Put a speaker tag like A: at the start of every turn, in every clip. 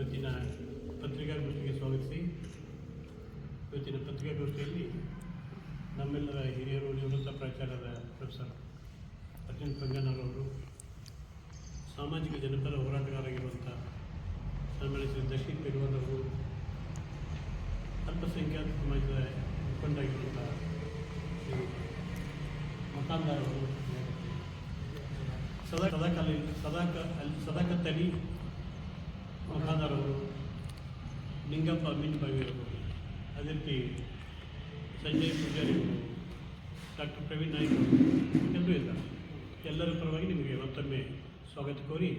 A: ಇವತ್ತಿನ ಪತ್ರಿಕಾಗೋಷ್ಠಿಗೆ ಸ್ವಾಗತಿಸಿ. ಇವತ್ತಿನ ಪತ್ರಿಕಾಗೋಷ್ಠಿಯಲ್ಲಿ ನಮ್ಮೆಲ್ಲರ ಹಿರಿಯರು, ನಿವೃತ್ತ ಪ್ರಾಚಾರ್ಯರ ಪ್ರೊಫೆಸರ್ ಅರ್ಜುನ್ ಪಂಗನರವರು ಸಾಮಾಜಿಕ ಜನಪದ ಹೋರಾಟಗಾರರಾಗಿರುವಂಥ ಸನ್ಮಾನ್ಯ ಶ್ರೀ ದಕ್ಷಿಣ ಪೆರುವನವರು ಅಲ್ಪಸಂಖ್ಯಾತ ಸಮಾಜದ ಮುಖಂಡರಾಗಿರುವಂಥ ಶ್ರೀ ಸದಾ ಅವರು. ಸದಾ ಸದಾಕಾಲ ಸದಾಕ ಅಲ್ಲಿ ಮಕಾಂದಾರ್ ಅವರು ನಿಂಗಪ್ಪ ಮೀನುಬಾವಿ ಅವರು ಅದೇ ರೀತಿ ಸಂಜಯ್ ಪೂಜಾರಿ ಅವರು, ಡಾಕ್ಟರ್ ಪ್ರವೀಣ್ ನಾಯ್ಕ ಎಲ್ಲರೂ ಇದ್ದಾರೆ. ಎಲ್ಲರ ಪರವಾಗಿ ನಿಮಗೆ ಮತ್ತೊಮ್ಮೆ ಸ್ವಾಗತ ಕೋರಿ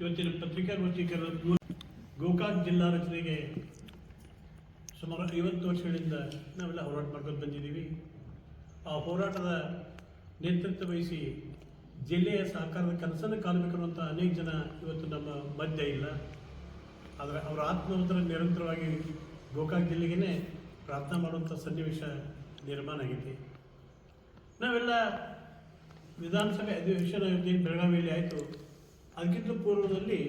A: ಇವತ್ತಿನ ಪತ್ರಿಕಾ ಕರೆದ ಮೂಲ ಗೋಕಾಕ್ ಜಿಲ್ಲಾ ರಚನೆಗೆ ಸುಮಾರು ಐವತ್ತು ವರ್ಷಗಳಿಂದ ನಾವೆಲ್ಲ ಹೋರಾಟ ಮಾಡ್ಕೊಂಡು ಬಂದಿದ್ದೀವಿ. ಆ ಹೋರಾಟದ ನೇತೃತ್ವ ವಹಿಸಿ ಜಿಲ್ಲೆಯ ಸಹಕಾರದ ಕನಸನ್ನು ಕಾಣಬೇಕನ್ನುವಂಥ ಅನೇಕ ಜನ ಇವತ್ತು ನಮ್ಮ ಮಧ್ಯ ಇಲ್ಲ. ಆದರೆ ಅವರ ಆತ್ಮವಂತರ ನಿರಂತರವಾಗಿ ಗೋಕಾಕ್ ಜಿಲ್ಲೆಗೇ ಪ್ರಾರ್ಥನೆ ಮಾಡುವಂಥ ಸನ್ನಿವೇಶ ನಿರ್ಮಾಣ ಆಗೈತಿ ನಾವೆಲ್ಲ ವಿಧಾನಸಭೆ ಅಧಿವೇಶನ ಬೆಳಗಾವಿಯಲ್ಲಿ ಆಯಿತು. ಅದಕ್ಕಿಂತ ಪೂರ್ವದಲ್ಲಿ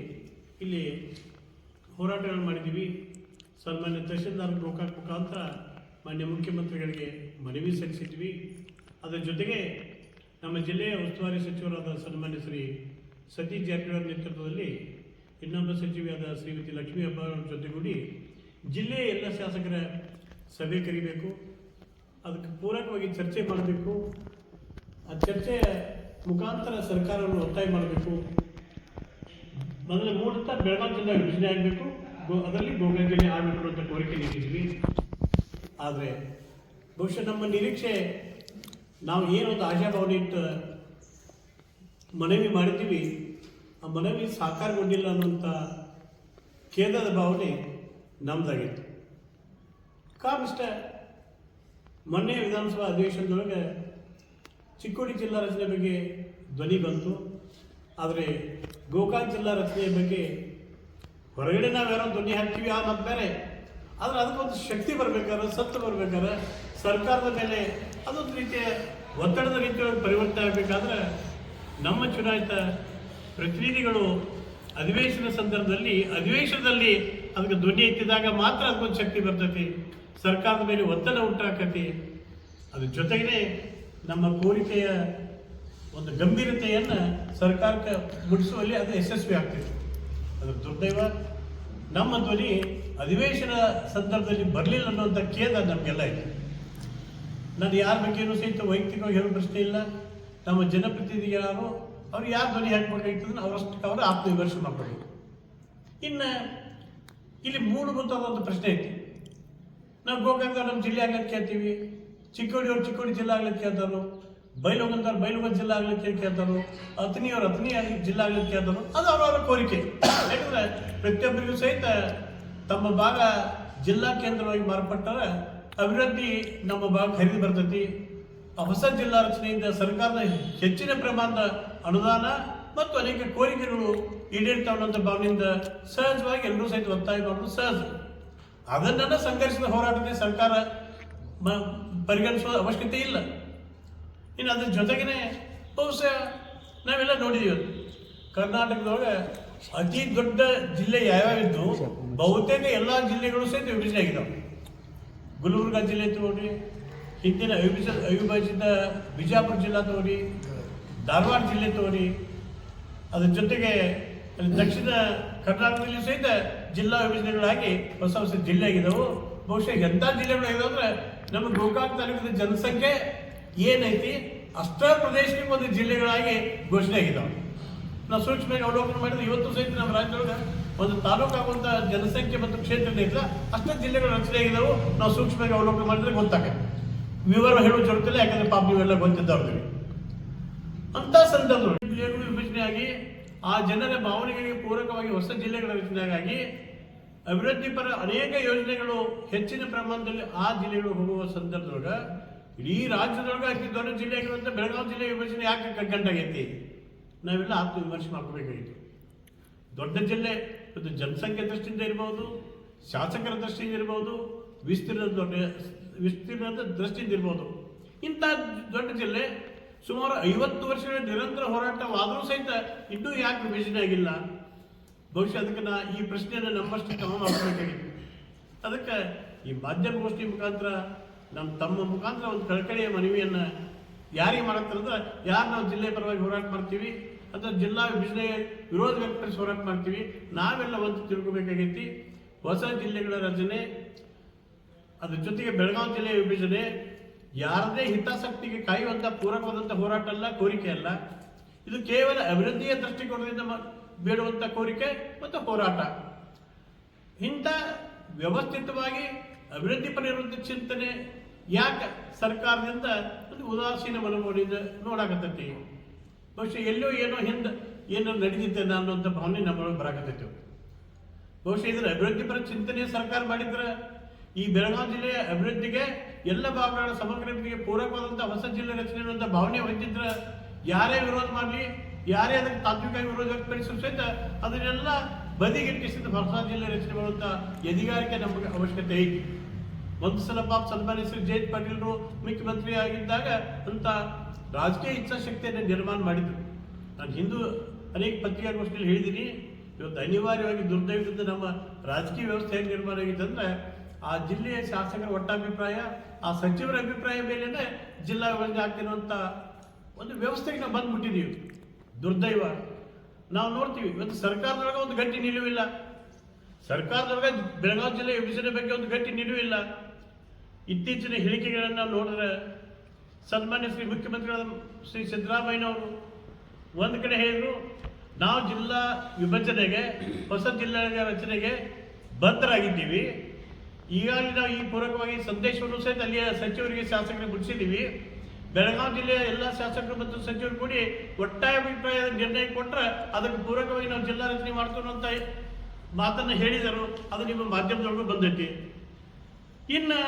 A: ಇಲ್ಲಿ ಹೋರಾಟಗಳು ಮಾಡಿದ್ದೀವಿ. ಸನ್ಮಾನ್ಯ ತಹಶೀಲ್ದಾರ್ ಗೋಕಾಕ್ ಮುಖಾಂತರ ಮಾನ್ಯ ಮುಖ್ಯಮಂತ್ರಿಗಳಿಗೆ ಮನವಿ ಸಲ್ಲಿಸಿದ್ವಿ. ಅದರ ಜೊತೆಗೆ ನಮ್ಮ ಜಿಲ್ಲೆಯ ಉಸ್ತುವಾರಿ ಸಚಿವರಾದ ಸನ್ಮಾನ್ಯ ಶ್ರೀ ಸತೀಶ್ ಜಾರಕಿಹೊಳಿ ನೇತೃತ್ವದಲ್ಲಿ ಇನ್ನೊಬ್ಬ ಸಚಿವೆಯಾದ ಶ್ರೀಮತಿ ಲಕ್ಷ್ಮೀ ಹಬ್ಬ ಜೊತೆಗೂಡಿ ಜಿಲ್ಲೆಯ ಎಲ್ಲ ಶಾಸಕರ ಸಭೆ ಕರಿಬೇಕು. ಅದಕ್ಕೆ ಪೂರಕವಾಗಿ ಚರ್ಚೆ ಮಾಡಬೇಕು. ಆ ಚರ್ಚೆಯ ಮುಖಾಂತರ ಸರ್ಕಾರವನ್ನು ಒತ್ತಾಯ ಮಾಡಬೇಕು. ಮೊದಲ ಮೂಲತಃ ಬೆಳಗಾವಿ ಜಿಲ್ಲಾ ವಿಭಜನೆ ಆಗಬೇಕು. ಗೋ ಅದರಲ್ಲಿ ಗೋಕಾಕ್ ಜಿಲ್ಲೆ ಆಗಬೇಕು ಅಂತ ಕೋರಿಕೆ ನೀಡಿದ್ವಿ. ಆದರೆ ಬಹುಶಃ ನಮ್ಮ ನಿರೀಕ್ಷೆ ನಾವು ಏನು ಒಂದು ಆಶಾಭಾವನೆ ಇಟ್ಟು ಮನವಿ ಮಾಡಿದ್ದೀವಿ, ಆ ಮನವಿ ಸಾಕಾರಗೊಂಡಿಲ್ಲ ಅನ್ನುವಂಥ ಖೇದದ ಭಾವನೆ ನಮ್ದಾಗಿತ್ತು. ಕಾರಣ ಇಷ್ಟ, ಮೊನ್ನೆ ವಿಧಾನಸಭಾ ಅಧಿವೇಶನದೊಳಗೆ ಚಿಕ್ಕೋಡಿ ಜಿಲ್ಲಾ ರಚನೆ ಬಗ್ಗೆ ಧ್ವನಿ ಬಂತು. ಆದರೆ ಗೋಕಾಕ್ ಜಿಲ್ಲಾ ರಚನೆಯ ಬಗ್ಗೆ ಹೊರಗಡೆ ನಾವ್ಯಾರೋ ಧ್ವನಿ ಹಾಕ್ತೀವಿ, ಆ ನಮ್ಮ ಬೇರೆ. ಆದರೆ ಅದಕ್ಕೊಂದು ಶಕ್ತಿ ಬರ್ಬೇಕಾದ್ರೆ, ಸತ್ತು ಬರ್ಬೇಕಾದ್ರೆ ಸರ್ಕಾರದ ಮೇಲೆ ಅದೊಂದು ರೀತಿಯ ಒತ್ತಡದ ರೀತಿಯೊಳಗೆ ಪರಿವರ್ತನೆ ಆಗಬೇಕಾದ್ರೆ ನಮ್ಮ ಚುನಾಯಿತ ಪ್ರತಿನಿಧಿಗಳು ಅಧಿವೇಶನ ಸಂದರ್ಭದಲ್ಲಿ, ಅಧಿವೇಶನದಲ್ಲಿ ಅದಕ್ಕೆ ಧ್ವನಿ ಎತ್ತಿದಾಗ ಮಾತ್ರ ಅದಕ್ಕೊಂದು ಶಕ್ತಿ ಬರ್ತೈತಿ. ಸರ್ಕಾರದ ಮೇಲೆ ಒತ್ತಡ ಉಂಟಾಕತಿ. ಅದ್ರ ಜೊತೆಗೇ ನಮ್ಮ ಕೋರಿಕೆಯ ಒಂದು ಗಂಭೀರತೆಯನ್ನು ಸರ್ಕಾರಕ್ಕೆ ಮುಟ್ಟಿಸುವಲ್ಲಿ ಅದು ಯಶಸ್ವಿ ಆಗ್ತಿತ್ತು ಅದ್ರ ದುರ್ದೈವ. ನಮ್ಮ ಧ್ವನಿ ಅಧಿವೇಶನ ಸಂದರ್ಭದಲ್ಲಿ ಬರಲಿಲ್ಲ ಅನ್ನುವಂಥ ಖೇದ ನಮಗೆಲ್ಲ ಇದೆ ನಾನು ಯಾರ ಬಗ್ಗೆನೂ ಸಹಿತ ವೈಯಕ್ತಿಕವಾಗಿ ಹೇಳೋ ಪ್ರಶ್ನೆ ಇಲ್ಲ. ನಮ್ಮ ಜನಪ್ರತಿನಿಧಿಗಳು ಅವ್ರು ಯಾರು ಧ್ವನಿ ಹಾಕ್ಬೇಕಾಗ್ತದೆ ಅವರಷ್ಟು ಅವರು ಆತ್ಮವಿಮರ್ಶೆ ಮಾಡಬೇಕು ಇನ್ನು ಇಲ್ಲಿ ಮೂಲಭೂತವಾದ ಒಂದು ಪ್ರಶ್ನೆ ಐತಿ. ನಾವು ಗೋಕಾಕ ನಮ್ಮ ಜಿಲ್ಲೆ ಆಗ್ಲಿಕ್ಕೆ ಕೇಳ್ತೀವಿ. ಚಿಕ್ಕೋಡಿಯವ್ರು ಚಿಕ್ಕೋಡಿ ಜಿಲ್ಲೆ ಆಗ್ಲಿಕ್ಕೆ ಕೇಳ್ತಾರೋ ಬೈಲೊಂಗಂದವ್ರು ಬೈಲೊಂಗದ ಜಿಲ್ಲೆ ಆಗ್ಲಿಕ್ಕೆ ಕೇಳ್ತಾರೋ ಅತನಿಯವ್ರು ಅತನಿ ಜಿಲ್ಲೆ ಆಗ್ಲಿಕ್ಕೆ ಕೇಳ್ತಾರೋ ಅದು ಅವರವರ ಕೋರಿಕೆ. ಯಾಕಂದ್ರೆ ಪ್ರತಿಯೊಬ್ಬರಿಗೂ ಸಹಿತ ತಮ್ಮ ಭಾಗ ಜಿಲ್ಲಾ ಕೇಂದ್ರವಾಗಿ ಮಾರ್ಪಟ್ಟರೆ ಅಭಿವೃದ್ಧಿ ನಮ್ಮ ಭಾಗ ಹರಿದು ಬರ್ತೈತಿ. ಹೊಸ ಜಿಲ್ಲಾ ರಚನೆಯಿಂದ ಸರ್ಕಾರದ ಹೆಚ್ಚಿನ ಪ್ರಮಾಣದ ಅನುದಾನ ಮತ್ತು ಅನೇಕ ಕೋರಿಕೆಗಳು ಈಡೇರ್ತಾವೆ ಅನ್ನೋಂಥ ಭಾವನೆಯಿಂದ ಸಹಜವಾಗಿ ಎಲ್ಲರೂ ಸಹಿತ ಒತ್ತಾಯ ಮಾಡೋದು ಸಹಜ. ಅದನ್ನ ಸಂಘರ್ಷದ ಹೋರಾಟಕ್ಕೆ ಸರ್ಕಾರ ಮ, ಪರಿಗಣಿಸುವ ಅವಶ್ಯಕತೆ ಇಲ್ಲ. ಇನ್ನು ಅದ್ರ ಜೊತೆಗೇನೆ ಬಹುಶಃ ನಾವೆಲ್ಲ ನೋಡಿದ್ದೀವಿ. ಕರ್ನಾಟಕದೊಳಗೆ ಅತಿ ದೊಡ್ಡ ಜಿಲ್ಲೆ ಯಾವ್ಯಾವಿದ್ದು, ಬಹುತೇಕ ಎಲ್ಲ ಜಿಲ್ಲೆಗಳು ಸಹಿತ ವಿಭಜನೆ ಆಗಿದ್ದಾವೆ ಗುಲ್ಬರ್ಗ ಜಿಲ್ಲೆ ತೋರಿ ಹಿಂದಿನ ಅವಿಭಜ, ಅವಿಭಜಿತ ಬಿಜಾಪುರ ಜಿಲ್ಲಾ ತೋರಿ ಧಾರವಾಡ ಜಿಲ್ಲೆ ತೋರಿ ಅದ್ರ ಜೊತೆಗೆ ದಕ್ಷಿಣ ಕರ್ನಾಟಕದಲ್ಲಿ ಸಹಿತ ಜಿಲ್ಲಾ ವಿಭಜನೆಗಳಾಗಿ ಹೊಸ ಹೊಸ ಜಿಲ್ಲೆ ಆಗಿದ್ದವು ಬಹುಶಃ ಎಂಥ ಜಿಲ್ಲೆಗಳು ಆಗಿದಾವೆ ಅಂದ್ರೆ, ನಮ್ಮ ಗೋಕಾಕ್ ತಾಲೂಕಿನ ಜನಸಂಖ್ಯೆ ಏನೈತಿ ಅಷ್ಟ ಪ್ರದೇಶಕ್ಕೆ ಒಂದು ಜಿಲ್ಲೆಗಳಾಗಿ ಘೋಷಣೆ ಆಗಿದ್ದಾವೆ ನಾವು ಸೂಕ್ಷ್ಮವಾಗಿ ಅವಲೋಕನ ಮಾಡಿದ್ರೆ ಇವತ್ತು ಸಹಿತ ನಮ್ಮ ರಾಜ್ಯದೊಳಗೆ ಒಂದು ತಾಲೂಕು ಆಗುವಂಥ ಜನಸಂಖ್ಯೆ ಮತ್ತು ಕ್ಷೇತ್ರ ಇಲ್ಲ ಅಷ್ಟ ಜಿಲ್ಲೆಗಳು ರಚನೆ ಆಗಿದಾವು. ನಾವು ಸೂಕ್ಷ್ಮವಾಗಿ ಅವಲೋಕನ ಮಾಡಿದ್ರೆ ಗೊತ್ತಾಗುತ್ತೆ. ವಿವರ ಹೇಳುವ ಜೊತೆಲ್ಲ ಯಾಕಂದ್ರೆ ಪಾಪ ನೀವೆಲ್ಲ ಗೊತ್ತಿದ್ದವ್ರಿಗೆ ಅಂತ ಸಂದರ್ಭದಲ್ಲಿ ಜಿಲ್ಲೆಗಳು ವಿಭಜನೆಯಾಗಿ, ಆ ಜನರ ಭಾವನೆಗಳಿಗೆ ಪೂರಕವಾಗಿ ಹೊಸ ಜಿಲ್ಲೆಗಳ ಅಭಿವೃದ್ಧಿ ಪರ ಅನೇಕ ಯೋಜನೆಗಳು ಹೆಚ್ಚಿನ ಪ್ರಮಾಣದಲ್ಲಿ ಆ ಜಿಲ್ಲೆಗಳು ಹೋಗುವ ಸಂದರ್ಭದೊಳಗೆ, ಇಡೀ ರಾಜ್ಯದೊಳಗೆ ಅತಿ ದೊಡ್ಡ ಜಿಲ್ಲೆ ಆಗಿರುವಂಥ ಬೆಳಗಾವಿ ಜಿಲ್ಲೆ ವಿಭಜನೆ ಯಾಕೆ ಕಗ್ಗಂಟಾಗೈತಿ ನಾವೆಲ್ಲ ಆತ್ಮವಿಮರ್ಶೆ ಮಾಡ್ಕೋಬೇಕಾಗಿತ್ತು. ದೊಡ್ಡ ಜಿಲ್ಲೆ ಇದು ಜನಸಂಖ್ಯೆ ದೃಷ್ಟಿಯಿಂದ ಇರ್ಬೋದು, ಶಾಸಕರ ದೃಷ್ಟಿಯಿಂದ ಇರ್ಬೋದು ವಿಸ್ತೀರ್ಣ ದೊಡ್ಡ, ವಿಸ್ತೀರ್ಣದ ದೃಷ್ಟಿಯಿಂದ ಇರ್ಬೋದು. ಇಂಥ ದೊಡ್ಡ ಜಿಲ್ಲೆ ಸುಮಾರು ಐವತ್ತು ವರ್ಷಗಳ ನಿರಂತರ ಹೋರಾಟವಾದರೂ ಸಹಿತ ಇನ್ನೂ ಯಾಕೆ ವಿಭಜನೆ ಆಗಿಲ್ಲ? ಬಹುಶಃ ಅದಕ್ಕೆ ನಾ ಈ ಪ್ರಶ್ನೆಯನ್ನು ನಮ್ಮಷ್ಟು ಕ್ರಮ ಮಾಡಬೇಕಾಗಿತ್ತು ಅದಕ್ಕೆ ಈ ಮಾಧ್ಯಮಗೋಷ್ಠಿ ಮುಖಾಂತರ ನಮ್ಮ ತಮ್ಮ ಮುಖಾಂತರ ಒಂದು ಕಳಕಳಿಯ ಮನವಿಯನ್ನು ಯಾರಿಗೆ ಮಾಡತ್ತಂದ್ರೆ ಯಾರು ನಾವು ಜಿಲ್ಲೆ ಪರವಾಗಿ ಹೋರಾಟ ಮಾಡ್ತೀವಿ? ಅಥವಾ ಜಿಲ್ಲಾ ವಿಭಜನೆ ವಿರೋಧ ವ್ಯಕ್ತಪಡಿಸಿ ಹೋರಾಟ ಮಾಡ್ತೀವಿ. ನಾವೆಲ್ಲ ಒಂದು ತಿಳ್ಕೊಬೇಕಾಗೈತಿ. ಹೊಸ ಜಿಲ್ಲೆಗಳ ರಚನೆ, ಅದ್ರ ಜೊತೆಗೆ ಬೆಳಗಾವಿ ಜಿಲ್ಲೆಯ ವಿಭಜನೆ ಯಾರದೇ ಹಿತಾಸಕ್ತಿಗೆ ಕಾಯುವಂತ ಪೂರಕವಾದಂಥ ಹೋರಾಟ ಅಲ್ಲ, ಕೋರಿಕೆ ಅಲ್ಲ. ಇದು ಕೇವಲ ಅಭಿವೃದ್ಧಿಯ ದೃಷ್ಟಿಕೋನದಿಂದ ಬೇಡುವಂತ ಕೋರಿಕೆ ಮತ್ತು ಹೋರಾಟ. ಇಂಥ ವ್ಯವಸ್ಥಿತವಾಗಿ ಅಭಿವೃದ್ಧಿ ಪರ ಚಿಂತನೆ ಯಾಕೆ ಸರ್ಕಾರದಿಂದ ಒಂದು ಉದಾಸೀನ ಮನಮೋಡಿದ ನೋಡಾಕತ್ತೈತಿ. ಬಹುಶಃ ಎಲ್ಲೋ ಏನೋ ಹಿಂದೆ ಏನೋ ನಡೀತಿದ್ದೆ ಅನ್ನುವಂಥ ಭಾವನೆ ನಮ್ಮೊಳಗೆ ಬರಾಕತ್ತೈತೆ. ಬಹುಶಃ ಇದರ ಅಭಿವೃದ್ಧಿ ಪರ ಚಿಂತನೆ ಸರ್ಕಾರ ಮಾಡಿದ್ರೆ ಈ ಬೆಳಗಾವಿ ಜಿಲ್ಲೆಯ ಅಭಿವೃದ್ಧಿಗೆ ಎಲ್ಲ ಭಾಗಗಳ ಸಮಗ್ರ ಪೂರಕವಾದಂಥ ಹೊಸ ಜಿಲ್ಲೆ ರಚನೆ ಅನ್ನುವಂಥ ಭಾವನೆ ಹೊಂದಿದ್ರೆ ಯಾರೇ ವಿರೋಧ ಮಾಡಲಿ, ಯಾರೇ ಅದಕ್ಕೆ ತಾತ್ವಿಕ ವಿರೋಧ ವ್ಯಕ್ತಪಡಿಸಿದ್ರು ಸಹಿತ ಅದನ್ನೆಲ್ಲ ಬದಿಗಿಟ್ಟಿಸಿದ ಹೊಸ ಜಿಲ್ಲೆ ರಚನೆ ಮಾಡುವಂಥ ಎದಿಗಾರಿಕೆ ನಮಗೆ ಅವಶ್ಯಕತೆ ಐತಿ. ಒಂದು ಸಲ ಪಾಪ ಸನ್ಮಾನಿಸಿದ ಜಯಂತ್ ಪಾಟೀಲ್ರು ಮುಖ್ಯಮಂತ್ರಿ ಆಗಿದ್ದಾಗ ಅಂತ ರಾಜಕೀಯ ಇಚ್ಛಾಶಕ್ತಿಯನ್ನು ನಿರ್ಮಾಣ ಮಾಡಿದ್ರು. ನಾನು ಹಿಂದೂ ಅನೇಕ ಪತ್ರಿಕಾಗೋಷ್ಠಿಯಲ್ಲಿ ಹೇಳಿದ್ದೀನಿ, ಇವತ್ತು ಅನಿವಾರ್ಯವಾಗಿ ದುರ್ದೈವದಿಂದ ನಮ್ಮ ರಾಜಕೀಯ ವ್ಯವಸ್ಥೆ ಹೇಗೆ ನಿರ್ಮಾಣ ಆಗಿದೆ ಅಂದ್ರೆ, ಆ ಜಿಲ್ಲೆಯ ಶಾಸಕರ ಒಟ್ಟಾಭಿಪ್ರಾಯ, ಆ ಸಚಿವರ ಅಭಿಪ್ರಾಯ ಮೇಲೇನೆ ಜಿಲ್ಲಾ ವಿಭಜನೆ ಆಗ್ತಿರುವಂಥ ಒಂದು ವ್ಯವಸ್ಥೆಗೆ ನಾವು ಬಂದ್ಬಿಟ್ಟಿದೀವಿ ದುರ್ದೈವ. ನಾವು ನೋಡ್ತೀವಿ, ಇವತ್ತು ಸರ್ಕಾರದೊಳಗೆ ಒಂದು ಗಟ್ಟಿ ನಿಲುವಿಲ್ಲ. ಸರ್ಕಾರದೊಳಗೆ ಬೆಳಗಾವಿ ಜಿಲ್ಲೆ ವಿಭಜನೆ ಬಗ್ಗೆ ಒಂದು ಗಟ್ಟಿ ನಿಲುವಿಲ್ಲ. ಇತ್ತೀಚಿನ ಹೇಳಿಕೆಗಳನ್ನು ನೋಡಿದ್ರೆ ಸನ್ಮಾನ್ಯ ಶ್ರೀ ಮುಖ್ಯಮಂತ್ರಿಗಳ ಶ್ರೀ ಸಿದ್ದರಾಮಯ್ಯನವರು ಒಂದು ಕಡೆ ಹೇಳಿದ್ರು, ನಾವು ಜಿಲ್ಲಾ ವಿಭಜನೆಗೆ, ಹೊಸ ಜಿಲ್ಲೆಗಳ ರಚನೆಗೆ ಬದ್ಧರಾಗಿದ್ದೀವಿ ಈಗಾಗಲೇ ನಾವು ಈ ಪೂರಕವಾಗಿ ಸಂದೇಶವನ್ನು ಸಹಿತ ಅಲ್ಲಿಯ ಸಚಿವರಿಗೆ, ಶಾಸಕರಿಗೆ ಮುಟ್ಟಿಸಿದ್ದೀವಿ. ಬೆಳಗಾವಿ ಜಿಲ್ಲೆಯ ಎಲ್ಲ ಶಾಸಕರು ಮತ್ತು ಸಚಿವರು ಕೂಡಿ ಒಟ್ಟಾಯ ಅಭಿಪ್ರಾಯ ನಿರ್ಣಯ ಕೊಟ್ಟರೆ ಅದಕ್ಕೆ ಪೂರಕವಾಗಿ ನಾವು ಜಿಲ್ಲಾ ರಚನೆ ಮಾಡ್ತೀವಿ ಅಂತ ಮಾತನ್ನು ಹೇಳಿದರು. ಅದು ನಿಮ್ಮ ಮಾಧ್ಯಮದೊಳಗೂ ಬಂದೈತಿ. ಇನ್ನು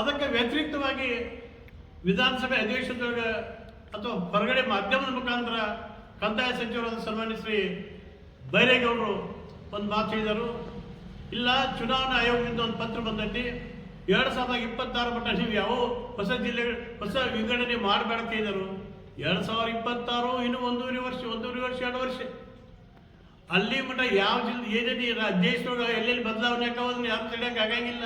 A: ಅದಕ್ಕೆ ವ್ಯತಿರಿಕ್ತವಾಗಿ ವಿಧಾನಸಭೆ ಅಧಿವೇಶನದೊಳಗೆ ಅಥವಾ ಹೊರಗಡೆ ಮಾಧ್ಯಮದ ಮುಖಾಂತರ ಕಂದಾಯ ಸಚಿವರಾದ ಸನ್ಮಾನ್ಯ ಶ್ರೀ ಬೈರೇಗೌಡರು ಒಂದು ಮಾತು ಹೇಳಿದರು. ಇಲ್ಲ, ಚುನಾವಣಾ ಆಯೋಗದಿಂದ ಒಂದು ಪತ್ರ ಬಂದೈತಿ. ಎರಡು ಸಾವಿರದ ಇಪ್ಪತ್ತಾರು ಮಟ್ಟ ನೀವು ಯಾವ ಹೊಸ ಜಿಲ್ಲೆಗಳು, ಹೊಸ ವಿಂಗಡಣೆ ಮಾಡಬೇಡ ಎರಡು ಸಾವಿರದ ಇಪ್ಪತ್ತಾರು ಇನ್ನು ಒಂದೂವರೆ ವರ್ಷ ಒಂದೂವರೆ ವರ್ಷ, ಎರಡು ವರ್ಷ. ಅಲ್ಲಿ ಮಟ್ಟ ಯಾವ ಜಿಲ್ಲೆ ಏನೇನು ದೇಶದೊಳಗೆ ಎಲ್ಲೆಲ್ಲಿ ಬದಲಾವಣೆ ಯಾಕೆ ಯಾರು ತಡೆಯಕ್ಕೆ ಆಗಂಗಿಲ್ಲ.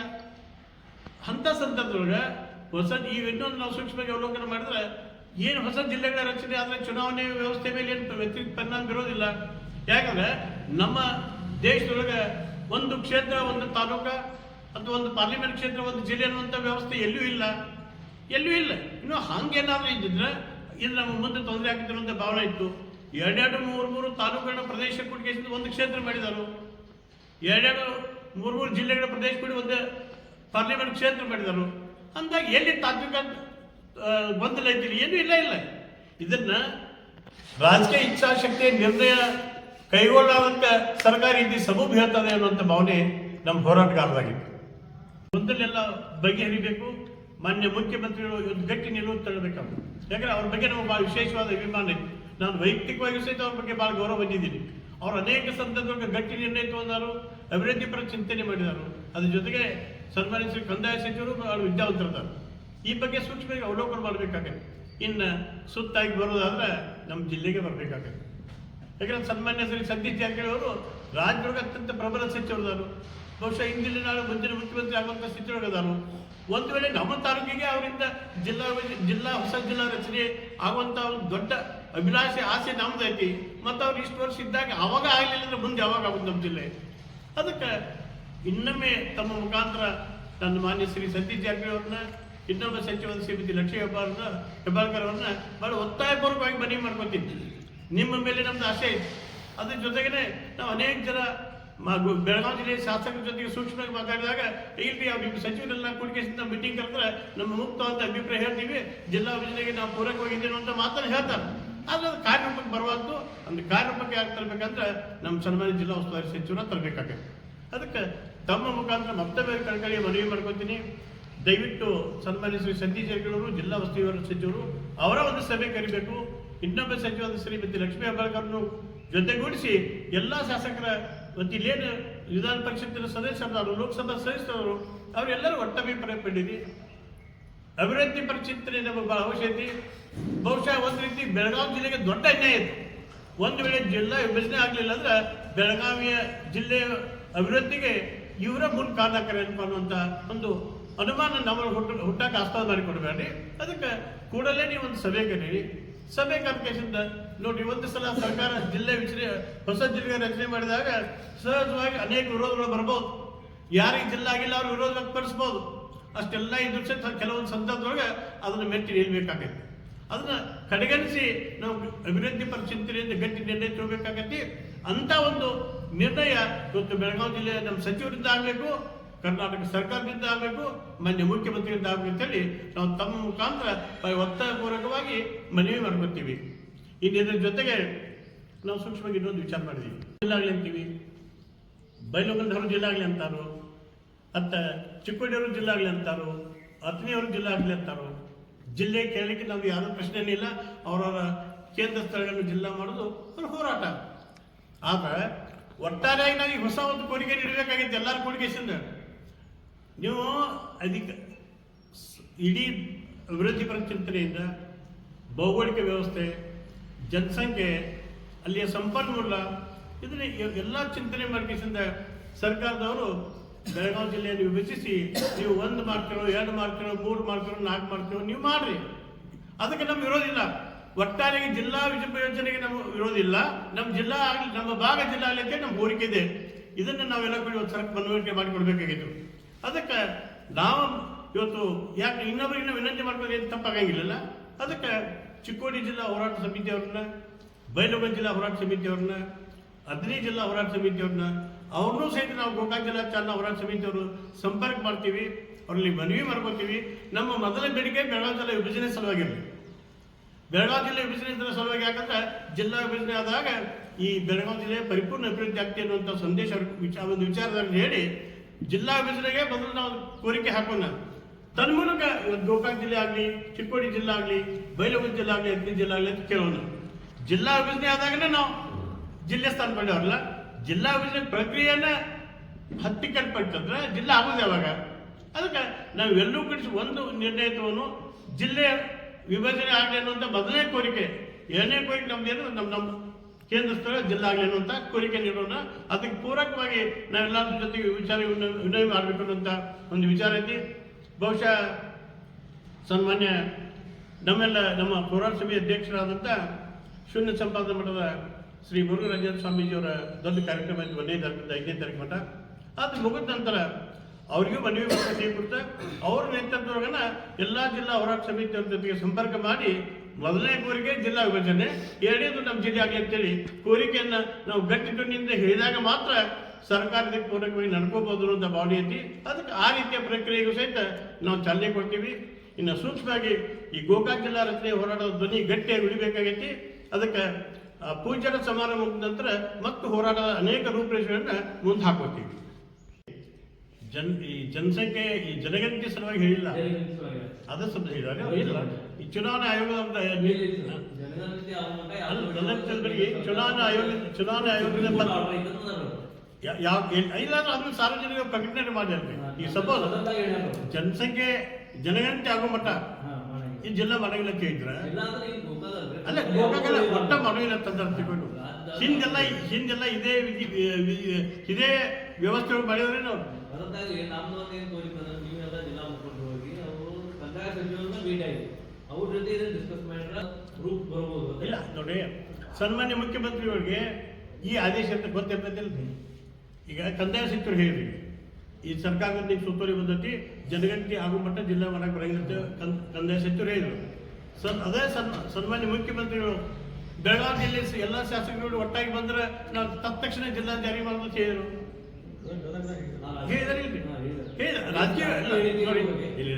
A: ಅಂಥ ಸಂದರ್ಭದೊಳಗೆ ಹೊಸ ಈಗ ಇನ್ನೊಂದು ನಾವು ಸೂಕ್ಷ್ಮವಾಗಿ ಅವಲೋಕನ ಮಾಡಿದ್ರೆ, ಏನು ಹೊಸ ಜಿಲ್ಲೆಗಳ ರಚನೆ ಆದರೆ ಚುನಾವಣೆ ವ್ಯವಸ್ಥೆ ಮೇಲೆ ಏನು ವ್ಯತಿರಿಕ್ತ ಪರಿಣಾಮ ಬೀರೋದಿಲ್ಲ. ಯಾಕಂದ್ರೆ ನಮ್ಮ ದೇಶದೊಳಗೆ ಒಂದು ಕ್ಷೇತ್ರ, ಒಂದು ತಾಲೂಕ ಅಥವಾ ಒಂದು ಪಾರ್ಲಿಮೆಂಟ್ ಕ್ಷೇತ್ರ, ಒಂದು ಜಿಲ್ಲೆ ಅನ್ನುವಂಥ ವ್ಯವಸ್ಥೆ ಎಲ್ಲೂ ಇಲ್ಲ. ಎಲ್ಲೂ ಇಲ್ಲ. ಇನ್ನು ಹಂಗೇನಾದ್ರೂ ಇದ್ದಿದ್ರೆ ಇದು ನಮ್ಮ ಮುಂದೆ ತೊಂದರೆ ಆಗ್ತಿರೋ ಅಂತ ಭಾವನೆ ಇತ್ತು. ಎರಡೆರಡು ಮೂರು ಮೂರು ತಾಲೂಕುಗಳ ಪ್ರದೇಶ ಕೊಟ್ಟಿಗೆ ಒಂದು ಕ್ಷೇತ್ರ ಮಾಡಿದರು. ಎರಡೆರಡು ಮೂರು ಮೂರು ಜಿಲ್ಲೆಗಳ ಪ್ರದೇಶ ಕೂಡಿ ಒಂದು ಪಾರ್ಲಿಮೆಂಟ್ ಕ್ಷೇತ್ರ ಮಾಡಿದರು. ಅಂದಾಗ ಎಲ್ಲಿ ತಾತ್ವಿಕ ಗೊಂದಲ ಐತಿರಿ ಏನೂ ಇಲ್ಲ ಇಲ್ಲ. ಇದನ್ನ ರಾಜಕೀಯ ಇಚ್ಛಾಶಕ್ತಿ ನಿರ್ಣಯ ಕೈಗೊಳ್ಳಾದಂತ ಸರ್ಕಾರ ಇದ್ದು ಸಬೂಬ್ ಹೇಳ್ತದೆ ಅನ್ನುವಂಥ ಭಾವನೆ ನಮ್ಮ ಹೋರಾಟಗಾರರಾಗಿತ್ತು ಮೊದಲೆಲ್ಲ ಬಗೆಹರಿಬೇಕು. ಮಾನ್ಯ ಮುಖ್ಯಮಂತ್ರಿಗಳು ಒಂದು ಗಟ್ಟಿ ನಿಲುವು ತಳ್ಳಬೇಕಾಗ್ತದೆ ಯಾಕಂದ್ರೆ ಅವ್ರ ಬಗ್ಗೆ ನಮಗೆ ಭಾಳ ವಿಶೇಷವಾದ ಅಭಿಮಾನ ಇದೆ. ನಾನು ವೈಯಕ್ತಿಕವಾಗಿ ಸಹಿತ ಅವ್ರ ಬಗ್ಗೆ ಭಾಳ ಗೌರವ ಬಂದಿದ್ದೀನಿ ಅವರು ಅನೇಕ ಸಂದರ್ಭಗಳಿಗೆ ಗಟ್ಟಿ ನಿರ್ಣಯ ತಗೊಂಡಾರು ಅಭಿವೃದ್ಧಿ ಪರ ಚಿಂತನೆ ಮಾಡಿದರು. ಅದ್ರ ಜೊತೆಗೆ ಸನ್ಮಾನ್ಯ ಶ್ರೀ ಕಂದಾಯ ಸಚಿವರು ಅವರು ವಿದ್ಯಾವಂತರಿದ್ದಾರೆ ಈ ಬಗ್ಗೆ ಸೂಕ್ಷ್ಮವಾಗಿ ಅವಲೋಕನ ಮಾಡಬೇಕಾಗತ್ತೆ. ಇನ್ನು ಸುತ್ತಾಗಿ ಬರೋದಾದ್ರೆ ನಮ್ಮ ಜಿಲ್ಲೆಗೆ ಬರಬೇಕಾಗತ್ತೆ. ಯಾಕಂದ್ರೆ ಸನ್ಮಾನ್ಯ ಶ್ರೀ ಸತೀಶ್ ಜಾರಕಿಹೊಳಿ ಅವರು ರಾಜ್ಯದೊಳಗೆ ಅತ್ಯಂತ ಪ್ರಬಲ ಸಚಿವರದಾರು ಬಹುಶಃ ಹಿಂದಿನ ನಾಳೆ ಮುಂದಿನ ಮುಖ್ಯಮಂತ್ರಿ ಆಗುವಂಥ ಸಚಿವರಾಗದಾರು ಒಂದು ವೇಳೆ ನಮ್ಮ ತಾಲೂಕಿಗೆ ಅವರಿಂದ ಜಿಲ್ಲಾ ಜಿಲ್ಲಾ, ಹೊಸ ಜಿಲ್ಲಾ ರಚನೆ ಆಗುವಂಥ ಒಂದು ದೊಡ್ಡ ಅಭಿಲಾಷೆ, ಆಸೆ ನಮ್ದೈತಿ. ಮತ್ತು ಅವ್ರು ಇಷ್ಟು ವರ್ಷ ಇದ್ದಾಗ ಅವಾಗ ಆಗಲಿಲ್ಲ ಅಂದ್ರೆ ಮುಂದೆ ಯಾವಾಗ ಆಗುತ್ತೆ ನಮ್ಮ ಜಿಲ್ಲೆ? ಅದಕ್ಕೆ ಇನ್ನೊಮ್ಮೆ ತಮ್ಮ ಮುಖಾಂತರ ನನ್ನ ಮಾನ್ಯ ಶ್ರೀ ಸತೀಶ್ ಜಾರಕಿಹೊಳಿ ಅವ್ರನ್ನ ಇನ್ನೊಬ್ಬ ಸಚಿವ ಶ್ರೀಮತಿ ಲಕ್ಷ್ಮೀ ಹೆಬ್ಬಾರ್ನ ಹೆಬ್ಬಾಳ್ಕರ್ ಅವ್ರನ್ನ ಬಹಳ ಒತ್ತಾಯಪೂರ್ವಕವಾಗಿ ಮನವಿ ಮಾಡ್ಕೊತೀನಿ ನಿಮ್ಮ ಮೇಲೆ ನಮ್ದು ಆಸೆ ಐತೆ ಅದ್ರ ಜೊತೆಗೇನೆ ನಾವು ಅನೇಕ ಜನ ಬೆಳಗಾವಿ ಜಿಲ್ಲೆಯ ಶಾಸಕರ ಜೊತೆಗೆ ಸೂಕ್ಷ್ಮವಾಗಿ ಮಾತಾಡಿದಾಗ, ಇಲ್ಲಿ ನಿಮ್ಮ ಸಚಿವರೆಲ್ಲ ಕೂಡಿಕೆಸಿಂದ ಮೀಟಿಂಗ್ ಕರೆದ್ರೆ ನಮ್ಮ ಮುಕ್ತವಾದ ಅಭಿಪ್ರಾಯ ಹೇಳ್ತೀವಿ. ಜಿಲ್ಲಾ ಯೋಜನೆಗೆ ನಾವು ಪೂರಕವಾಗಿದ್ದೇವೆ ಅಂತ ಮಾತನ್ನು ಹೇಳ್ತಾರೆ. ಆದ್ರೆ ಅದು ಕಾರ್ಯರೂಪಕ್ಕೆ ಬರುವಂತೂ ಒಂದು ಕಾರ್ಯರೂಪಕ್ಕೆ ಯಾಕೆ ತರಬೇಕಂದ್ರೆ ನಮ್ಮ ಸನ್ಮಾನ್ಯ ಜಿಲ್ಲಾ ಉಸ್ತುವಾರಿ ಸಚಿವರ ತರಬೇಕಾಗತ್ತೆ. ಅದಕ್ಕೆ ತಮ್ಮ ಮುಖಾಂತರ ಮತ್ತೊಮ್ಮೆ ಕಳ್ಕಳಿ ಮನವಿ ಮಾಡ್ಕೊತೀನಿ. ದಯವಿಟ್ಟು ಸನ್ಮಾನಿಸಿ ಶ್ರೀ ಜಿಲ್ಲಾ ಉಸ್ತುವಾರಿ ಸಚಿವರು, ಅವರ ಒಂದು ಸಭೆ ಕರಿಬೇಕು. ಇನ್ನೊಬ್ಬ ಸಚಿವ ಶ್ರೀಮತಿ ಲಕ್ಷ್ಮೀ ಹೆಬ್ಬಾಳ್ಕರ್ನು ಜೊತೆಗೂಡಿಸಿ ಎಲ್ಲ ಶಾಸಕರ ಇಲ್ಲೇನು ವಿಧಾನ ಪರಿಷತ್ತಿನ ಸದಸ್ಯರು ಲೋಕಸಭಾ ಸದಸ್ಯರು ಅವರೆಲ್ಲರೂ ಒಟ್ಟಭಿಪ್ರಾಯ ಪಡೀರಿ ಅಭಿವೃದ್ಧಿ ಪರಿಚಿಂತನೆ ನಮಗೆ ಬಹಳ ಬಹುಶಃ ಒಂದು ರೀತಿ ಬೆಳಗಾವಿ ಜಿಲ್ಲೆಗೆ ದೊಡ್ಡ ಅನ್ಯಾಯ ಇದೆ. ಒಂದು ವೇಳೆ ಜಿಲ್ಲಾ ವಿಭಜನೆ ಆಗಲಿಲ್ಲ ಅಂದ್ರೆ ಬೆಳಗಾವಿಯ ಜಿಲ್ಲೆಯ ಅಭಿವೃದ್ಧಿಗೆ ಇವರ ಮುನ್ ಕಾರಣಕರೇನಪ್ಪ ಅನ್ನುವಂಥ ಒಂದು ಅನುಮಾನ ನಮ್ಮ ಹುಟ್ಟು ಹುಟ್ಟಾಕ ಆಸ್ಪದ ಮಾಡಿಕೊಡ್ಬೇಡಿ. ಅದಕ್ಕೆ ಕೂಡಲೇ ನೀವು ಒಂದು ಸಭೆ ಕರೀರಿ. ಸಭೆ ಕರ್ಕೇಶಿಂದ ನೋಡಿ, ಒಂದು ಸಲ ಸರ್ಕಾರ ಜಿಲ್ಲೆ ವಿಚನೆ ಹೊಸ ಜಿಲ್ಲೆ ರಚನೆ ಮಾಡಿದಾಗ ಸಹಜವಾಗಿ ಅನೇಕ ವಿರೋಧಗಳು ಬರ್ಬೋದು. ಯಾರಿಗೆ ಜಿಲ್ಲೆ ಆಗಿಲ್ಲ ಅವ್ರು ವಿರೋಧ ವ್ಯಕ್ತಪಡಿಸ್ಬೋದು. ಅಷ್ಟೆಲ್ಲ ಇದ್ರ ಕೆಲವೊಂದು ಸಂದರ್ಭದೊಳಗೆ ಅದನ್ನು ಮೆಟ್ಟಿ ನಿಲ್ಬೇಕಾಗೈತೆ. ಅದನ್ನ ಕಡೆಗಣಿಸಿ ನಾವು ಅಭಿವೃದ್ಧಿ ಪರ ಚಿಂತನೆಯಿಂದ ಗಟ್ಟಿ ನಿರ್ಣಯ ತಗೋಬೇಕಾಗತ್ತೆ ಅಂತ ಒಂದು ನಿರ್ಣಯ ಇವತ್ತು ಬೆಳಗಾವಿ ಜಿಲ್ಲೆಯ ನಮ್ಮ ಸಚಿವರಿಂದ ಆಗಬೇಕು, ಕರ್ನಾಟಕ ಸರ್ಕಾರದಿಂದ ಆಗಬೇಕು, ಮಾನ್ಯ ಮುಖ್ಯಮಂತ್ರಿಯಿಂದ ಆಗಬೇಕು ಅಂತೇಳಿ ನಾವು ತಮ್ಮ ಮುಖಾಂತರ ಒತ್ತಾಯ ಒತ್ತಾಯಪೂರ್ವಕವಾಗಿ ಮನವಿ ಮಾಡ್ಕೊತೀವಿ. ಇದರ ಜೊತೆಗೆ ನಾವು ಸೂಕ್ಷ್ಮವಾಗಿ ಇನ್ನೊಂದು ವಿಚಾರ ಮಾಡಿದ್ದೀವಿ ಜಿಲ್ಲಾಗಲಿ ಅಂತೀವಿ. ಬೈಲೊಂಗಲದವರು ಜಿಲ್ಲಾಗಲಿ ಅಂತಾರು. ಅತ್ತ ಚಿಕ್ಕೋಡಿಯವರು ಜಿಲ್ಲಾಗಲಿ ಅಂತಾರು. ಅತ್ನಿಯವರು ಜಿಲ್ಲಾಗಲಿ ಅಂತಾರು. ಜಿಲ್ಲೆ ಕೇಳಲಿಕ್ಕೆ ನಮ್ಗೆ ಯಾವುದೋ ಪ್ರಶ್ನೆನೇ ಇಲ್ಲ. ಅವರವರ ಕೇಂದ್ರ ಸ್ಥಳಗಳನ್ನು ಜಿಲ್ಲಾ ಮಾಡೋದು ಅವ್ರ ಹೋರಾಟ. ಆದ್ರೆ ಒಟ್ಟಾರೆಯಾಗಿ ನಾವು ಹೊಸ ಒಂದು ಕೊಡುಗೆ ನೀಡಬೇಕಾಗಿತ್ತು ಎಲ್ಲರ ಕೋರಿಕೆಸಿಂದ ನೀವು ಸ್- ಇಡೀ ಅಭಿವೃದ್ಧಿಪರ ಚಿಂತನೆಯಿಂದ ಭೌಗೋಳಿಕ ವ್ಯವಸ್ಥೆ, ಜನಸಂಖ್ಯೆ, ಅಲ್ಲಿಯ ಸಂಪನ್ಮೂಲ, ಇದನ್ನ ಎಲ್ಲ ಚಿಂತನೆ ಮಾಡ್ಕಿಸಿಂದ ಸರ್ಕಾರದವರು ಬೆಳಗಾವಿ ಜಿಲ್ಲೆಯನ್ನು ವಿಭಜಿಸಿ ನೀವು ಒಂದು ಮಾಡ್ತಿರೋ ಎರಡು ಮಾಡ್ತಿರೋ ಮೂರು ಮಾಡ್ತಿರೋ ನಾಲ್ಕು ಮಾಡ್ತಿರೋ ನೀವು ಮಾಡ್ರಿ. ಅದಕ್ಕೆ ನಮ್ಗೆ ವಿರೋಧ ಇಲ್ಲ. ಒಟ್ಟಾರೆಯಾಗಿ ಜಿಲ್ಲಾ ವಿಭಜನೆಗೆ ನಮ್ಮ ವಿರೋಧ ಇಲ್ಲ. ನಮ್ಮ ಜಿಲ್ಲಾ ಆಗಲಿ, ನಮ್ಮ ಭಾಗ ಜಿಲ್ಲಾ ಆಗಲಿಕ್ಕೆ ನಮ್ಮ ಕೋರಿಕೆ ಇದೆ. ಇದನ್ನು ನಾವೆಲ್ಲ ಕೂಡ ಇವತ್ತು ಸರ್ಕ ಮನವರಿಕೆ ಮಾಡಿಕೊಡ್ಬೇಕಾಗಿತ್ತು. ಅದಕ್ಕೆ ನಾವು ಇವತ್ತು ಯಾಕೆ ಇನ್ನೊಬ್ಬರಿಗೆ ವಿನಂತಿ ಮಾಡ್ಕೊಂಡು ಏನು ತಪ್ಪಾಗಂಗಿಲ್ಲಲ್ಲ? ಅದಕ್ಕೆ ಚಿಕ್ಕೋಡಿ ಜಿಲ್ಲಾ ಹೋರಾಟ ಸಮಿತಿಯವ್ರನ್ನ ಬೈಲಹೊಂಗಲ ಜಿಲ್ಲಾ ಹೋರಾಟ ಸಮಿತಿಯವ್ರನ್ನ ಅದ್ನಿ ಜಿಲ್ಲಾ ಹೋರಾಟ ಸಮಿತಿಯವ್ರನ್ನ ಅವ್ರನ್ನೂ ಸಹಿತ ನಾವು ಗೋಕಾಕ್ ಜಿಲ್ಲಾ ಚಾಲನಾ ಹೋರಾಟ ಸಮಿತಿಯವರು ಸಂಪರ್ಕ ಮಾಡ್ತೀವಿ. ಅವ್ರಲ್ಲಿ ಮನವಿ ಮಾಡ್ಕೊತೀವಿ. ನಮ್ಮ ಮೊದಲ ಬೇಡಿಕೆ ಬೆಳಗಾವಿ ಜಿಲ್ಲಾ ವಿಭಜನೆ ಸಲುವಾಗಿರಲಿ. ಬೆಳಗಾವಿ ಜಿಲ್ಲೆ ವಿಭಜನೆ ಸಲುವಾಗಿ ಯಾಕಂದ್ರೆ ಜಿಲ್ಲಾ ವಿಭಜನೆ ಆದಾಗ ಈ ಬೆಳಗಾವಿ ಜಿಲ್ಲೆ ಪರಿಪೂರ್ಣ ಅಭಿವೃದ್ಧಿ ಆಗ್ತಿ ಅನ್ನುವಂಥ ಸಂದೇಶ ವಿಚಾರ ಒಂದು ವಿಚಾರದಲ್ಲಿ ಹೇಳಿ ಜಿಲ್ಲಾ ವಿಭಜನೆಗೆ ಮೊದಲು ನಾವು ಕೋರಿಕೆ ಹಾಕೋಣ. ತನ್ಮೂಲಕ ಮೂಲಕ ಗೋಕಾಕ್ ಜಿಲ್ಲೆ ಆಗಲಿ, ಚಿಕ್ಕೋಡಿ ಜಿಲ್ಲೆ ಆಗಲಿ, ಬೈಲಹೊಂಗಲ ಜಿಲ್ಲೆ ಆಗಲಿ ಅತ್ತಿ ಜಿಲ್ಲೆ ಆಗಲಿ ಅಂತ ಕೇಳೋಣ. ಜಿಲ್ಲಾ ವಿಭಜನೆ ಆದಾಗನೇ ನಾವು ಜಿಲ್ಲೆ ಸ್ಥಾನ ಪಡೆಯವ್ರಲ್ಲ ಜಿಲ್ಲಾ ವಿಭಜನೆ ಪ್ರಕ್ರಿಯೆಯನ್ನ ಹತ್ತಿಕ್ಕಲ್ಪಟ್ಟಂದ್ರೆ ಜಿಲ್ಲಾ ಆಗೋದು ಯಾವಾಗ? ಅದಕ್ಕೆ ನಾವು ಎಲ್ಲೂ ಕಡಿಸಿ ಒಂದು ನಿರ್ಣಯ ಜಿಲ್ಲೆ ವಿಭಜನೆ ಆಗಲಿ ಅನ್ನುವಂಥ ಮೊದಲನೇ ಕೋರಿಕೆ. ಎರಡನೇ ಕೋರಿಕೆ ನಮ್ದು ಏನು? ನಮ್ಮ ನಮ್ಮ ಕೇಂದ್ರ ಸ್ಥಳ, ಜಿಲ್ಲಾ ಆಗಲಿ ಅನ್ನುವಂಥ ಕೋರಿಕೆ ನೀಡೋಣ. ಅದಕ್ಕೆ ಪೂರಕವಾಗಿ ನಾವೆಲ್ಲರ ಜೊತೆಗೆ ವಿಚಾರ ವಿನ- ವಿನಯ ಮಾಡಬೇಕು ಅನ್ನುವಂಥ ಒಂದು ವಿಚಾರ ಐತಿ. ಬಹುಶಃ ಸನ್ಮಾನ್ಯ ನಮ್ಮೆಲ್ಲ ನಮ್ಮ ಸಭೆಯ ಅಧ್ಯಕ್ಷರಾದಂಥ ಶೂನ್ಯ ಸಂಪಾದನಾ ಮಠದ ಶ್ರೀ ಮುರುಘರಾಜೇಂದ್ರ ಸ್ವಾಮೀಜಿಯವರ ದೊಡ್ಡ ಕಾರ್ಯಕ್ರಮ ತಾರೀಕಿಂದ ಐದನೇ ತಾರೀಕು ಮಠ. ಅದು ಮುಗಿದ ನಂತರ ಅವರಿಗೂ ಮನವಿ ಮಾಡ್ಕೊಂಡು ಕುರಿತ ಅವ್ರ ನೇತೃತ್ವದೊಳಗನ ಎಲ್ಲ ಜಿಲ್ಲಾ ಹೋರಾಟ ಸಮಿತಿ ಜೊತೆಗೆ ಸಂಪರ್ಕ ಮಾಡಿ ಮೊದಲನೇ ಕೋರಿಕೆ ಜಿಲ್ಲಾ ವಿಭಜನೆ, ಎರಡನೇದು ನಮ್ಮ ಜಿಲ್ಲೆ ಆಗಲಿ ಅಂತೇಳಿ ಕೋರಿಕೆಯನ್ನ ನಾವು ಗಟ್ಟಿಟ್ಟುನಿಂದ ಹೇಳಿದಾಗ ಮಾತ್ರ ಸರ್ಕಾರದ ಪೂರಕವಾಗಿ ನಡ್ಕೋಬಹುದು ಅನ್ನೋ ಭಾವನೆ ಐತಿ. ಅದಕ್ಕೆ ಆ ರೀತಿಯ ಪ್ರಕ್ರಿಯೆಗೂ ಸಹಿತ ನಾವು ಚಾಲನೆ ಕೊಡ್ತೀವಿ. ಇನ್ನು ಸೂಕ್ಷ್ಮವಾಗಿ ಈ ಗೋಕಾಕ್ ಜಿಲ್ಲಾ ರಚನೆ ಹೋರಾಟದ ಧ್ವನಿ ಗಟ್ಟಿಯಾಗಿ ಉಳಿಬೇಕಾಗೈತಿ. ಅದಕ್ಕೆ ಪೂಜಾರ ಸಮಾರಂಭ ಮುಗಿದ ನಂತರ ಮತ್ತು ಹೋರಾಟದ ಅನೇಕ ರೂಪರೇಷೆಗಳನ್ನ ಮುಂದೆ ಹಾಕೋತೀವಿ ಜನ್ ಈ ಜನಸಂಖ್ಯೆ ಈ ಜನಗಣತಿ ಸಲುವಾಗಿ ಹೇಳಿಲ್ಲ. ಅದೇ ಶಬ್ದ ಹೇಳಿದಾಗ ಇಲ್ಲ ಈ ಚುನಾವಣಾ ಆಯೋಗ ಚುನಾವಣಾ ಆಯೋಗ ಚುನಾವಣಾ ಆಯೋಗದ ಯಾವ ಇಲ್ಲ ಅದು ಅದನ್ನ ಸಾರ್ವಜನಿಕ ಪ್ರಕಟಣೆ ಮಾಡಿರ್ತೀವಿ ಈ ಸಪೋಸ್. ಜನಸಂಖ್ಯೆ ಜನಗಣತಿ ಆಗೋ ಮಟ್ಟ. ಈ ಜಿಲ್ಲಾ
B: ಗೋಕಾಕ್ ಅಲ್ರಿ.
A: ಅಲ್ಲ ಗೋಕಾಕಲ್ಲ ಒಟ್ಟ ಮನವಿಲ್ಲ ತಂದ್ರೆ ತಿಳ್ಕೊಂಡು. ಹಿಂದೆಲ್ಲ ಹಿಂದೆಲ್ಲ ಇದೇ ಇದೇ ವ್ಯವಸ್ಥೆಗಳು ಮಾಡಿದ್ರೆ ನಾವು
B: ಅದಕ್ಕಾಗಿ ನಮ್ಮ ಏನು ಅಂದ್ರೆ ನೀವೆಲ್ಲ ಜಿಲ್ಲಾ ಮುಖಂಡರು ಹೋಗಿ ಅವರು ಕಂದಾಯ ಸಚಿವರನ್ನ ಭೇಟಿ ಆಯ್ತು ಅವ್ರ ಜೊತೆ ಇದನ್ನ ಡಿಸ್ಕಸ್ ಮಾಡಿದ್ರೆ ಗ್ರೂಪ್ ಬರ್ಬೋದು
A: ಇಲ್ಲ ನೋಡಿ ಸನ್ಮಾನ್ಯ ಮುಖ್ಯಮಂತ್ರಿಗಳಿಗೆ ಈ ಆದೇಶ ಅಂತ ಗೊತ್ತಿರ್ತೈತಿಲ್ಲ ಈಗ ಕಂದಾಯ ಸಚಿವರು ಹೇಳಿರಿ ಈ ಸರ್ಕಾರದಿಂದ ಈಗ ಸುತ್ತೋಲೆ ಬಂದೈತಿ ಜನಗಣತಿ ಆಗೋ ಮಟ್ಟ ಜಿಲ್ಲಾ ಮಾಡಕ್ಕೆ ಬರಗಿರುತ್ತೆ ಕಂದಾಯ ಸಚಿವರು ಹೇಳಿದ್ರು. ಸನ್ ಅದೇ ಸನ್ ಸನ್ಮಾನ್ಯ ಮುಖ್ಯಮಂತ್ರಿಗಳು ಬೆಳಗಾವಿ ಜಿಲ್ಲೆ ಎಲ್ಲ ಶಾಸಕರು ಒಟ್ಟಾಗಿ ಬಂದ್ರೆ ನಾವು ತಕ್ಷಣ ಜಿಲ್ಲಾ ಜಾರಿ ಮಾಡೋದು ಹೇಳಿದ್ರು. ಹೇಳಿದಾರೆ ಇಲ್ರಿ
B: ಹಾ, ಹೇಳಿದಾರೆ.
A: ಹೇಳಿದ ರಾಜ್ಯ ಇಲ್ಲ, ನೋಡಿ, ಇಲ್ಲ,